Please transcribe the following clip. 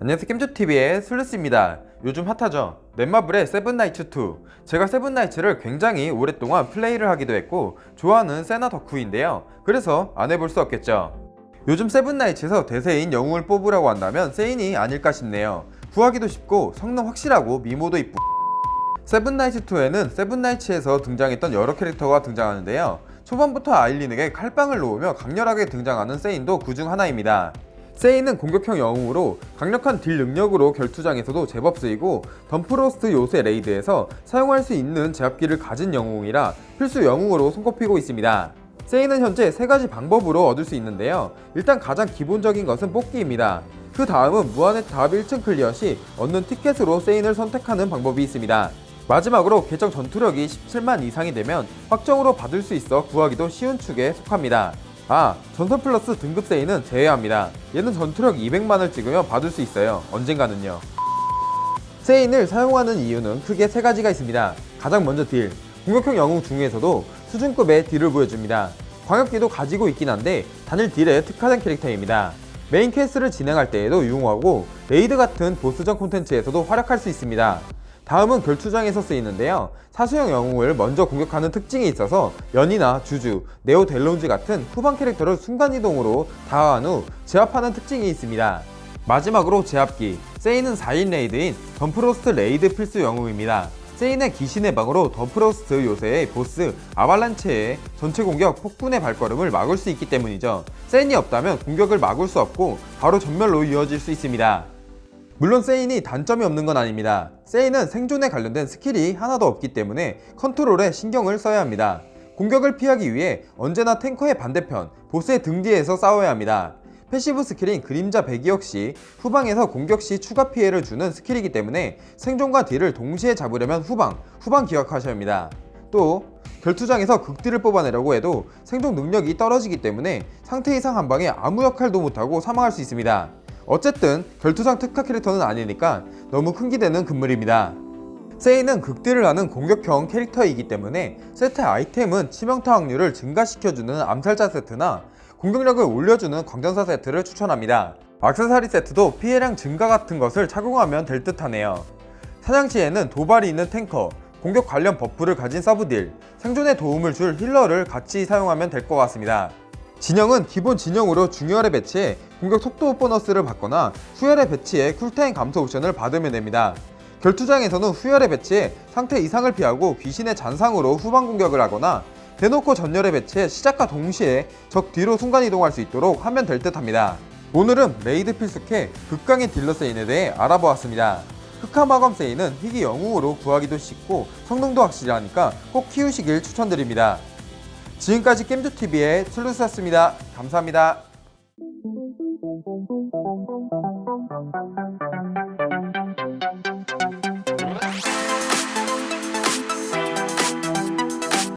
안녕하세요. 겜조TV의 슬루스입니다. 요즘 핫하죠? 넷마블의 세븐나이츠2 제가 세븐나이츠를 굉장히 오랫동안 플레이를 하기도 했고 좋아하는 세나 덕후인데요. 그래서 안 해볼 수 없겠죠. 요즘 세븐나이츠에서 대세인 영웅을 뽑으라고 한다면 세인이 아닐까 싶네요. 구하기도 쉽고 성능 확실하고 미모도 이쁘고 세븐나이츠2에는 세븐나이츠에서 등장했던 여러 캐릭터가 등장하는데요 초반부터 아일린에게 칼빵을 놓으며 강렬하게 등장하는 세인도 그중 하나입니다 세인은 공격형 영웅으로 강력한 딜 능력으로 결투장에서도 제법 쓰이고 덤프로스트 요새 레이드에서 사용할 수 있는 제압기를 가진 영웅이라 필수 영웅으로 손꼽히고 있습니다. 세인은 현재 세 가지 방법으로 얻을 수 있는데요. 일단 가장 기본적인 것은 뽑기입니다. 그 다음은 무한의 답 1층 클리어 시 얻는 티켓으로 세인을 선택하는 방법이 있습니다. 마지막으로 계정 전투력이 17만 이상이 되면 확정으로 받을 수 있어 구하기도 쉬운 축에 속합니다. 아, 전선 플러스 등급 세인은 제외합니다. 얘는 전투력 200만을 찍으면 받을 수 있어요. 언젠가는요. 세인을 사용하는 이유는 크게 세 가지가 있습니다. 가장 먼저 딜. 공격형 영웅 중에서도 수준급의 딜을 보여줍니다. 광역기도 가지고 있긴 한데 단일 딜에 특화된 캐릭터입니다. 메인 퀘스트를 진행할 때에도 유용하고 레이드 같은 보스전 콘텐츠에서도 활약할 수 있습니다. 다음은 결투장에서 쓰이는데요. 사수형 영웅을 먼저 공격하는 특징이 있어서 연이나 주주, 네오 델론즈 같은 후방 캐릭터를 순간이동으로 다화한 후 제압하는 특징이 있습니다. 마지막으로 제압기, 세인은 4인 레이드인 덤프로스트 레이드 필수 영웅입니다. 세인의 귀신의 방으로 덤프로스트 요새의 보스 아발란체의 전체 공격 폭군의 발걸음을 막을 수 있기 때문이죠. 세인이 없다면 공격을 막을 수 없고 바로 전멸로 이어질 수 있습니다. 물론 세인이 단점이 없는 건 아닙니다. 세인은 생존에 관련된 스킬이 하나도 없기 때문에 컨트롤에 신경을 써야 합니다. 공격을 피하기 위해 언제나 탱커의 반대편, 보스의 등 뒤에서 싸워야 합니다. 패시브 스킬인 그림자 배기 역시 후방에서 공격 시 추가 피해를 주는 스킬이기 때문에 생존과 딜을 동시에 잡으려면 후방, 후방 기억하셔야 합니다. 또 결투장에서 극딜을 뽑아내려고 해도 생존 능력이 떨어지기 때문에 상태 이상 한 방에 아무 역할도 못하고 사망할 수 있습니다. 어쨌든 결투장 특화 캐릭터는 아니니까 너무 큰 기대는 금물입니다. 세이는 극딜을 하는 공격형 캐릭터이기 때문에 세트 아이템은 치명타 확률을 증가시켜주는 암살자 세트나 공격력을 올려주는 광전사 세트를 추천합니다. 악세사리 세트도 피해량 증가 같은 것을 착용하면 될 듯 하네요. 사냥시에는 도발이 있는 탱커, 공격 관련 버프를 가진 서브딜, 생존에 도움을 줄 힐러를 같이 사용하면 될 것 같습니다. 진영은 기본 진영으로 중열에 배치해 공격 속도 보너스를 받거나 후열에 배치해 쿨타임 감소 옵션을 받으면 됩니다. 결투장에서는 후열에 배치해 상태 이상을 피하고 귀신의 잔상으로 후방 공격을 하거나 대놓고 전열에 배치해 시작과 동시에 적 뒤로 순간 이동할 수 있도록 하면 될 듯 합니다. 오늘은 레이드 필수캐 극강의 딜러 세인에 대해 알아보았습니다. 흑화마검 세인은 희귀 영웅으로 구하기도 쉽고 성능도 확실하니까 꼭 키우시길 추천드립니다. 지금까지 겜조TV의 슬루스였습니다. 감사합니다.